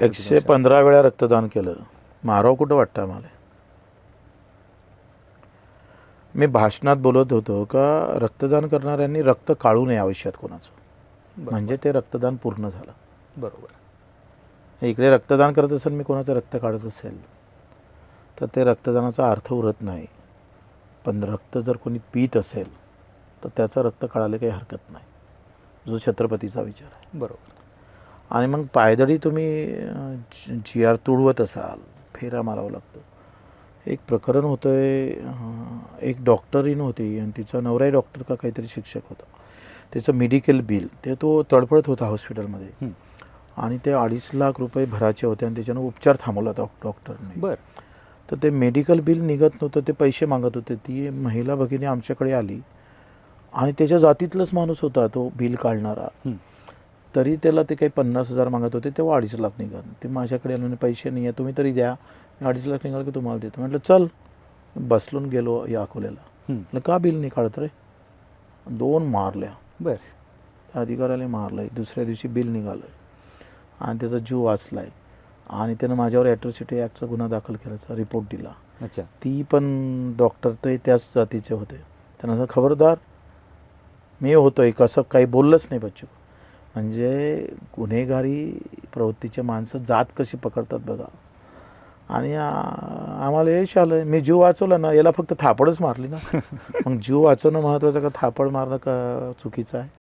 एकशे पंधरा वेळा रक्तदान केलं. माराव कुठं वाटतं आम्हाला? मी भाषणात बोलत होतो का रक्तदान करणाऱ्यांनी रक्त काढू नये आयुष्यात कोणाचं. म्हणजे ते रक्तदान पूर्ण झालं. बरोबर. इकडे रक्तदान करत असेल मी कोणाचं रक्त काढत असेल तर ते रक्तदानाचा अर्थ उरत नाही. पण रक्त जर कोणी पित असेल तर त्याचं रक्त काढायला काही हरकत नाही. जो छत्रपतीचा विचार आहे. बरोबर. आणि मग पायदळी तुम्ही जी आर तुडवत असाल फेरा मारावं लागतं. एक प्रकरण होतं आहे एक डॉक्टरीन होती आणि तिचा नवराही डॉक्टर का काहीतरी शिक्षक होता. त्याचं मेडिकल बिल ते तो तडफडत होता हॉस्पिटलमध्ये. आणि ते अडीच लाख रुपये भरायचे होते आणि त्याच्यानं उपचार थांबवला डॉ डॉक्टरने. बर. तर ते मेडिकल बिल निघत नव्हतं ते पैसे मागत होते. ती महिला भगिनी आमच्याकडे आली आणि त्याच्या जातीतलाच माणूस होता तो बिल काढणारा. तरी त्याला ते काही पन्नास हजार मागत होते तेव्हा अडीच लाख निघाल. ते माझ्याकडे आले म्हणे पैसे नाही आहे तुम्ही तरी द्या. मी अडीच लाख निघाल की तुम्हाला देतो. म्हटलं चल. बसलून गेलो या अकोल्याला. का बिल नाही काढत रे? दोन मारल्या. बर. त्या अधिकाऱ्याला मारलं दुसऱ्या दिवशी बिल निघालं. आणि त्याचा जीव वाचला आहे आणि त्यानं माझ्यावर ॲट्रोसिटी ॲक्टचा गुन्हा दाखल केल्याचा रिपोर्ट दिला. अच्छा. ती पण डॉक्टर ते त्याच जातीचे होते. त्यांना खबरदार मी होतोय कसं काही बोललंच नाही बच्चू. म्हणजे गुन्हेगारी प्रवृत्तीचे माणसं जात कशी पकडतात बघा. आणि आम्हाला यश आलं. मी जीव वाचवला ना याला फक्त थापडच मारली ना. मग जीव वाचवणं महत्त्वाचं का? थापड मारणं का चुकीचं आहे?